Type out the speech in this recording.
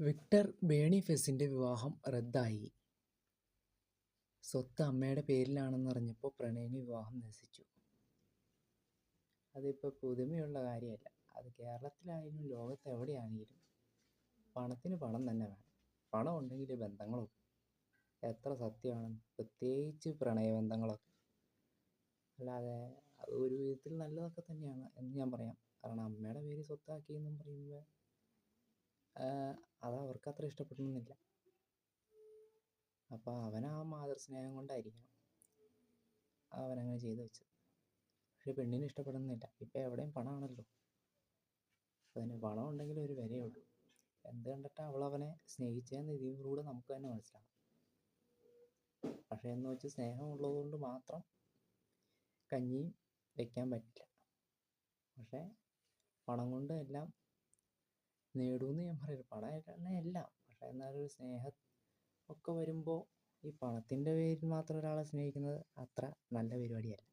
Victor ബേണിഫെസിന്റെ വിവാഹം റദ്ദായി. സ്വത്ത് അമ്മയുടെ പേരിലാണെന്നറിഞ്ഞപ്പോൾ പ്രണയിനി വിവാഹം നശിച്ചു അതിപ്പോൾ പുതുമയുള്ള കാര്യമല്ല. അത് കേരളത്തിലായാലും ലോകത്ത് എവിടെയാണെങ്കിലും പണത്തിന് പണം തന്നെ വേണം. പണം ഉണ്ടെങ്കിൽ ബന്ധങ്ങളൊക്കെ എത്ര സത്യമാണ്. പ്രത്യേകിച്ച് പ്രണയബന്ധങ്ങളൊക്കെ. അല്ലാതെ അത് ഒരു വിധത്തിൽ നല്ലതൊക്കെ തന്നെയാണ് എന്ന് ഞാൻ പറയാം. കാരണം അമ്മയുടെ പേര് സ്വത്താക്കി എന്നും പറയുമ്പോൾ അത് അത്ര ഇഷ്ടപ്പെടണമെന്നില്ല. അപ്പോൾ അവനാ മാതൃസ്നേഹം കൊണ്ടായിരിക്കണം അവനങ്ങനെ ചെയ്തു വെച്ചത്. പക്ഷെ പെണ്ണിനെ ഇഷ്ടപ്പെടുന്നില്ല ഇപ്പം എവിടെയും പണമാണല്ലോ. അതിന് പണം ഉണ്ടെങ്കിൽ ഒരു വിലയുള്ളൂ. എന്ത് അവൾ അവനെ സ്നേഹിച്ചതെന്ന് ഇതിലൂടെ നമുക്ക് തന്നെ മനസ്സിലാവും. പക്ഷേ എന്ന് വെച്ച് സ്നേഹമുള്ളത് കൊണ്ട് മാത്രം കഞ്ഞിയും വെക്കാൻ പറ്റില്ല. പക്ഷേ പണം കൊണ്ട് എല്ലാം നേടുമെന്ന് ഞാൻ പറയില്ല. പണം തന്നെ എല്ലാം. പക്ഷേ എന്നാലും ഒരു സ്നേഹം ഒക്കെ വരുമ്പോൾ ഈ പണത്തിന്റെ പേരിൽ മാത്രം ഒരാളെ സ്നേഹിക്കുന്നത് അത്ര നല്ല പരിപാടിയല്ല.